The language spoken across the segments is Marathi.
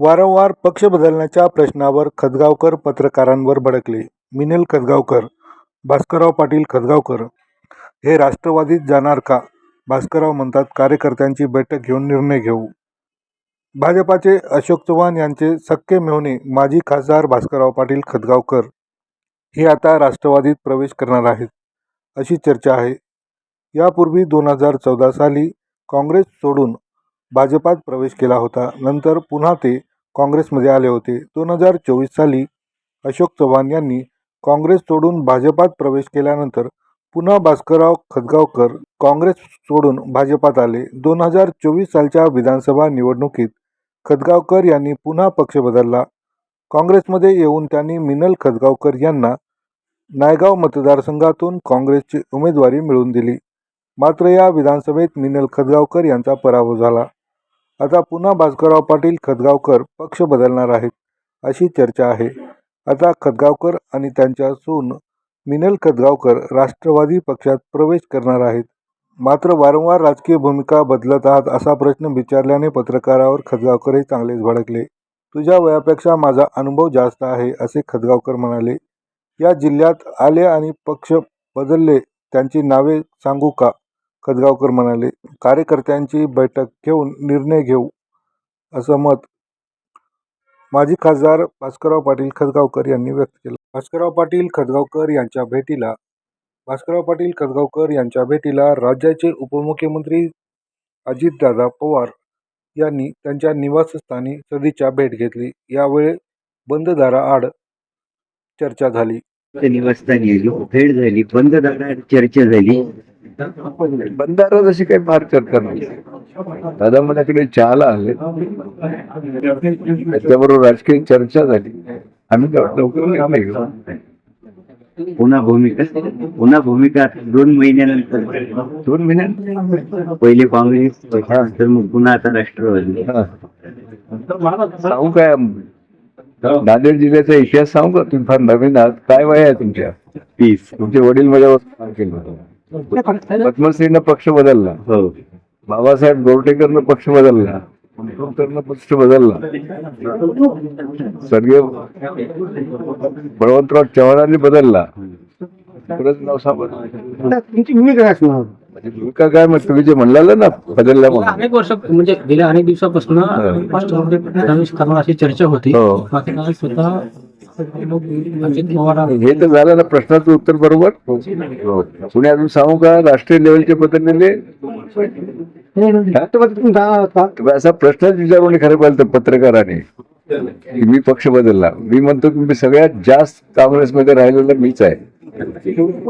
वारंवार पक्ष बदलण्याच्या प्रश्नावर खदगावकर पत्रकारांवर भडकले. मिनेल खदगावकर भास्करराव पाटील खदगावकर हे राष्ट्रवादीत जाणार का? भास्करराव म्हणतात कार्यकर्त्यांची बैठक घेऊन निर्णय घेऊ. भाजपाचे अशोक चव्हाण यांचे सख्खे मेहुणे माजी खासदार भास्करराव पाटील खदगावकर हे आता राष्ट्रवादीत प्रवेश करणार आहेत अशी चर्चा आहे. यापूर्वी दोन हजार चौदा साली काँग्रेस सोडून भाजपात प्रवेश केला होता. नंतर पुन्हा ते काँग्रेसमध्ये आले होते. दोन हजार चोवीस साली अशोक चव्हाण यांनी काँग्रेस सोडून भाजपात प्रवेश केल्यानंतर पुन्हा भास्करराव खतगावकर काँग्रेस सोडून भाजपात आले. दोन हजार चोवीस सालच्या विधानसभा निवडणुकीत खतगावकर यांनी पुन्हा पक्ष बदलला. काँग्रेसमध्ये येऊन त्यांनी मिनल खतगावकर यांना नायगाव मतदारसंघातून काँग्रेसची उमेदवारी मिळवून दिली. मात्र या विधानसभेत मिनल खतगावकर यांचा पराभव झाला. आता पुन्हा भास्करराव पाटील खतगावकर पक्ष बदलणार आहेत अशी चर्चा आहे. आता खतगावकर आणि त्यांच्या सून मिनल खतगावकर राष्ट्रवादी पक्षात प्रवेश करणार आहेत. मात्र वारंवार राजकीय भूमिका बदलत आहात असा प्रश्न विचारल्याने पत्रकारावर खतगावकरही चांगलेच भडकले. तुझ्या वयापेक्षा माझा अनुभव जास्त आहे असे खतगावकर म्हणाले. या जिल्ह्यात आले आणि पक्ष बदलले त्यांची नावे सांगू का? खतगावकर म्हणाले कार्यकर्त्यांची बैठक घेऊन निर्णय घेऊ असं मत माजी खासदार भास्करराव पाटील खतगावकर यांनी व्यक्त केलं. भास्करराव पाटील खतगावकर यांच्या भेटीला भास्करराव पाटील खतगावकर यांच्या भेटीला राज्याचे उपमुख्यमंत्री अजितदादा पवार यांनी त्यांच्या निवासस्थानी सदिच्छा भेट घेतली. यावेळी बंद दाराआड चर्चा झाली. निवासस्थानी आली भेट झाली बंद दारात चर्चा झाली. बंधारा जशी काही फार चर्चा नाही. दादा माझ्याकडे चहाला आले त्याच्याबरोबर राजकीय चर्चा झाली. आम्ही लवकर पुन्हा भूमिका? पुन्हा भूमिका दोन महिन्यानंतर. दोन महिन्यात पहिले काँग्रेस मग पुन्हा आता राष्ट्रवादी. सांगू काय? नांदेड जिल्ह्याचा इतिहास सांगू का तुम्ही फार नवीन आहात. काय वय आहे तुमच्या? तीस. तुमचे वडील माझ्यावर केलं पद्मश्रीनं पक्ष बदलला. हो. बाबासाहेब गोरटेकरनं पक्ष बदलला. पक्ष बदलला. स्वर्गीय बळवंतराव चव्हाणांनी बदलला. परत नाव सापडलं तुमची भूमिका काय असणार? माझी भूमिका काय मग तुम्ही जे म्हणलाल ना म्हणून. अनेक वर्ष म्हणजे गेल्या अनेक दिवसापासून करणार अशी चर्चा होती. हो. मात्र स्वतः अजित पवार हे तर झालं ना प्रश्नाचं उत्तर बरोबर. कुणी अजून सांगू का? राष्ट्रीय लेवलचे जा- तुम्ही असा प्रश्नच विचारून खरं पाहिलं तर पत्रकाराने. की मी पक्ष बदलला. मी म्हणतो की मी सगळ्यात जास्त काँग्रेसमध्ये राहिलेला मीच आहे.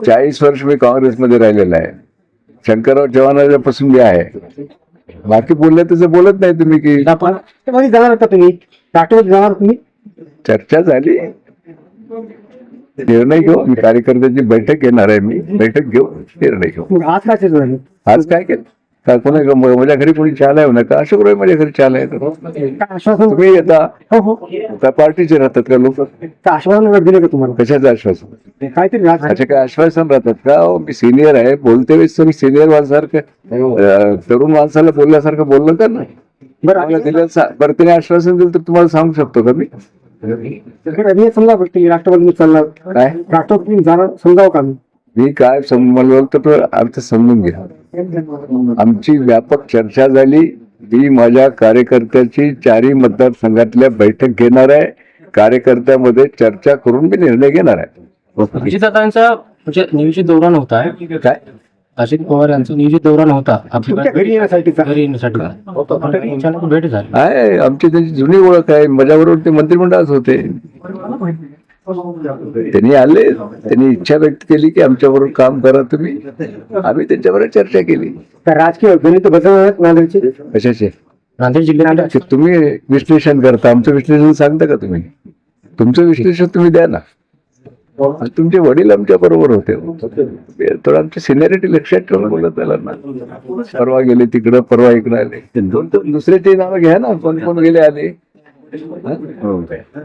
चाळीस वर्ष मी काँग्रेसमध्ये राहिलेला आहे. शंकरराव चव्हाणाच्या मी आहे. बाकी बोलले तसं बोलत नाही तुम्ही की. जाणार का तुम्ही? राष्ट्रवादी जाणार तुम्ही? चर्चा झाली. निर्णय घेऊ. मी कार्यकर्त्याची बैठक घेणार आहे मी. बैठक घेऊ. निर्णय घेऊ. आज काय आज काय केलं? का कोणा माझ्या घरी कोणी चहाला आहे का अशोक राय माझ्या घरी चहाला आहे काय आश्वासन? तुम्ही येता. हो हो. त्या पार्टीचे राहतात का लोक? आश्वासन दिले का तुम्हाला? कशाचं आश्वासन? काहीतरी अच्छा काय आश्वासन राहतात का? मी सिनियर आहे. बोलते वेळेस तुम्ही सिनियर माणसासारखं अं, तरुण माणसाला बोलल्यासारखं बोललं का नाही. बरं दिलं बरं तिने आश्वासन दिलं तर तुम्हाला सांगू शकतो का मी? समजा चालणार. काय? जाणार समजावं का मी? काय सम- मला बोलतो तो अर्थ समजून घ्या. आमची व्यापक चर्चा झाली. मी माझ्या कार्यकर्त्याची चारही मतदारसंघातल्या बैठक घेणार आहे. कार्यकर्त्यामध्ये चर्चा करून मी निर्णय घेणार आहे. अजितदादांचा म्हणजे नियोजित दौरा नव्हता काय? अजित पवार यांचा नियोजित दौरा नव्हता भेट झाली. आमची त्यांची जुनी ओळख आहे. माझ्याबरोबर ते मंत्रिमंडळात होते. त्यांनी आले त्यांनी इच्छा व्यक्त केली की आमच्याबरोबर काम करा तुम्ही. आम्ही त्यांच्याबरोबर चर्चा केली. राजकीय नांदेडचे? कशाचे? नांदेड जिल्ह्यात ते तुम्ही विश्लेषण करता. आमचं विश्लेषण सांगता का तुम्ही? तुमचं विश्लेषण तुम्ही द्या ना. तुमचे वडील आमच्या बरोबर होते. थोडं आमची सिनियरिटी लक्षात ठेवून बोलत त्याला ना. परवा गेले तिकडं परवा इकडं आले. दोन दोन दुसऱ्याचे नावं घ्या ना. कोण कोण गेले आले? हा?